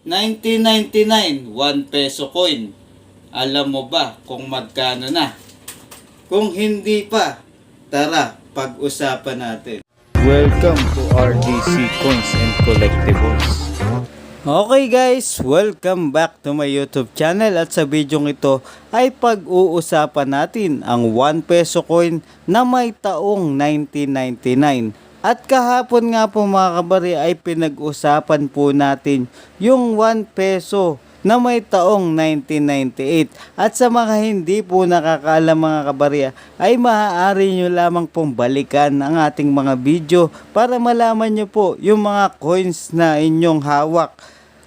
1999, 1 peso coin. Alam mo ba kung magkano na? Kung hindi pa, tara, pag-usapan natin. Welcome to RDC Coins and Collectibles. Okay guys, welcome back to my YouTube channel at sa video ito ay pag-uusapan natin ang 1 peso coin na may taong 1999. At kahapon nga po mga kabari ay pinag-usapan po natin yung 1 peso na may taong 1998. At sa mga hindi po nakakaalam mga kabarya, ay maaari nyo lamang pong balikan ang ating mga video para malaman nyo po yung mga coins na inyong hawak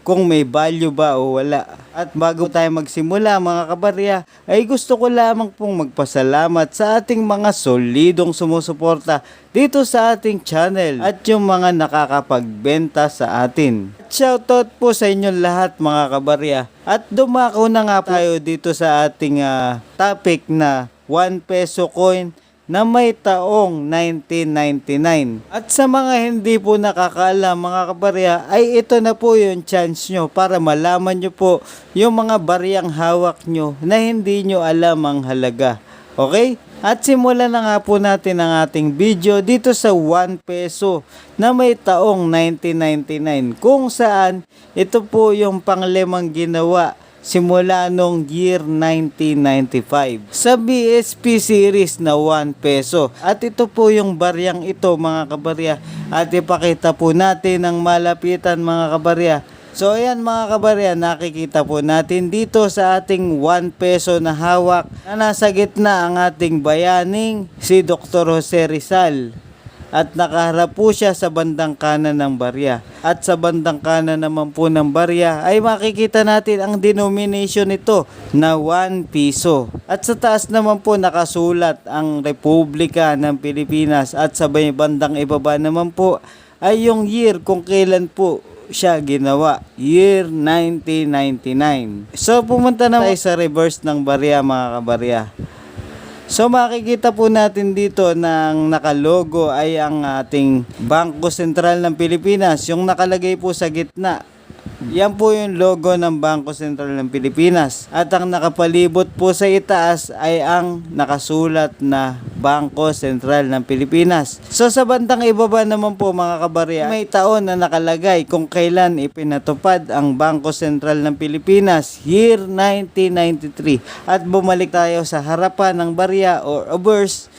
kung may value ba o wala. At bago tayo magsimula mga kabarya, ay gusto ko lamang pong magpasalamat sa ating mga solidong sumusuporta dito sa ating channel at yung mga nakakapagbenta sa atin. Shoutout po sa inyong lahat mga kabarya. At dumako na nga tayo dito sa ating ah, topic na 1 peso coin na may taong 1999. At sa mga hindi po nakakaalam mga kabarya, ay ito na po yung chance nyo para malaman nyo po yung mga baryang hawak nyo na hindi nyo alam ang halaga. Okay? At simulan na nga po natin ang ating video dito sa 1 peso na may taong 1999 kung saan ito po yung panglimang ginawa simula nung year 1995 sa BSP series na 1 peso. At ito po yung baryang ito mga kabarya at ipakita po natin ang malapitan mga kabarya. So ayan mga kabarya, nakikita po natin dito sa ating 1 peso na hawak na nasa gitna ang ating bayaning si Dr. Jose Rizal at nakaharap po siya sa bandang kanan ng barya. At sa bandang kanan naman po ng barya ay makikita natin ang denomination nito na 1 piso. At sa taas naman po nakasulat ang Republika ng Pilipinas at sa bandang ibaba naman po ay yung year kung kailan po siya ginawa. Year 1999. So pumunta na tayo sa reverse ng barya mga kabarya. So makikita po natin dito ang nakalogo ay ang ating Bangko Sentral ng Pilipinas. Yung nakalagay po sa gitna. Yan po yung logo ng Bangko Sentral ng Pilipinas. At ang nakapalibot po sa itaas ay ang nakasulat na Bangko Sentral ng Pilipinas. So sa bandang ibaba naman po mga kabarya, may taon na nakalagay kung kailan ipinatupad ang Bangko Sentral ng Pilipinas, year 1993. At bumalik tayo sa harapan ng barya or obverse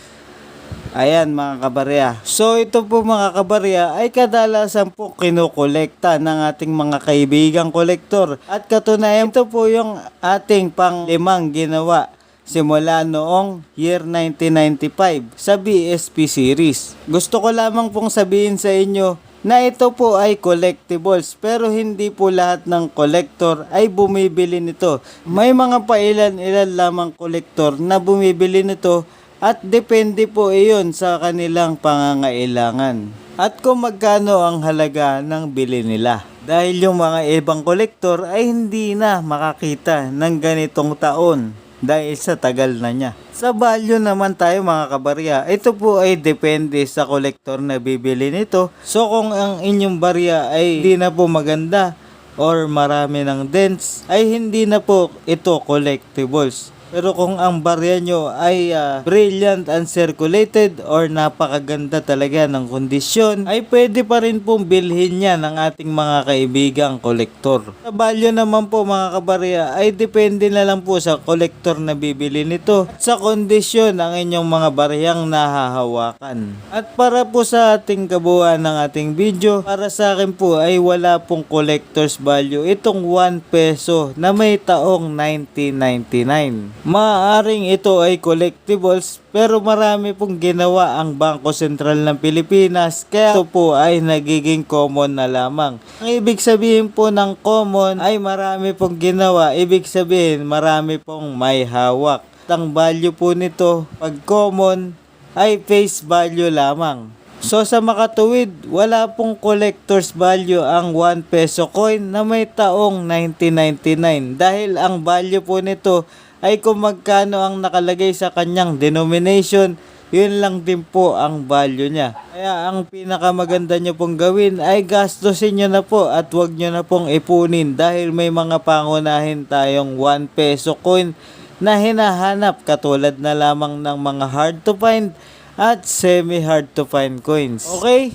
Ayan mga kabarya. So ito po mga kabarya ay kadalasan po kinukolekta ng ating mga kaibigang kolektor. At katunayan ito po yung ating panglimang ginawa simula noong year 1995 sa BSP series. Gusto ko lamang pong sabihin sa inyo na ito po ay collectibles pero hindi po lahat ng collector ay bumibili nito. May mga pailan-ilan lamang collector na bumibili nito at depende po iyon sa kanilang pangangailangan. At kung magkano ang halaga ng bili nila. Dahil yung mga ibang kolektor ay hindi na makakita ng ganitong taon dahil sa tagal na niya. Sa value naman tayo mga kabarya, ito po ay depende sa kolektor na bibili nito. So kung ang inyong barya ay hindi na po maganda or marami ng dents, ay hindi na po ito collectibles. Pero kung ang barya nyo ay ah, brilliant and circulated or napakaganda talaga ng kondisyon, ay pwede pa rin pong bilhin yan ng ating mga kaibigang kolektor. Sa value naman po mga kabarya ay depende na lang po sa kolektor na bibili nito at sa kondisyon ng inyong mga baryang nahahawakan. At para po sa ating kabuuan ng ating video, para sa akin po ay wala pong collector's value itong 1 peso na may taong 1999. Maaring ito ay collectibles pero marami pong ginawa ang Bangko Sentral ng Pilipinas kaya ito po ay nagiging common na lamang. Ang ibig sabihin po ng common ay marami pong ginawa, ibig sabihin marami pong may hawak. Ang value po nito pag common ay face value lamang. So sa makatuwid, wala pong collector's value ang 1 peso coin na may taong 1999 dahil ang value po nito ay kung magkano ang nakalagay sa kanyang denomination yun lang din po ang value niya. Kaya ang pinakamaganda nyo pong gawin ay gastusin nyo na po at wag nyo na pong ipunin dahil may mga pangunahin tayong 1 peso coin na hinahanap katulad na lamang ng mga hard to find at semi hard to find coins. Okay?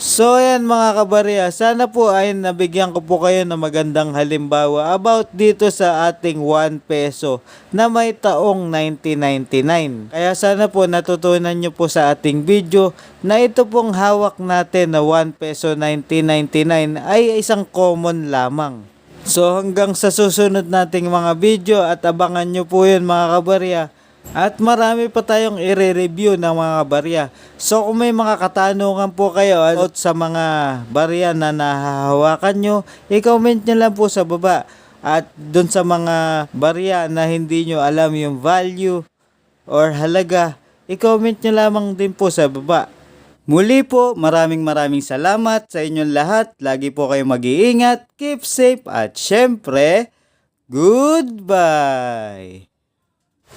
So ayan mga kabarya, sana po ay nabigyan ko po kayo ng magandang halimbawa about dito sa ating 1 peso na may taong 1999. Kaya sana po natutunan nyo po sa ating video na ito pong hawak natin na 1 peso 1999 ay isang common lamang. So hanggang sa susunod nating mga video at abangan nyo po yun mga kabarya. At marami pa tayong i-review ng mga barya. So kung may mga katanungan po kayo about sa mga barya na nahahawakan nyo, i-comment nyo lang po sa baba. At dun sa mga barya na hindi nyo alam yung value or halaga, i-comment nyo lamang din po sa baba. Muli po, maraming maraming salamat sa inyong lahat. Lagi po kayo mag-iingat, keep safe at syempre, goodbye!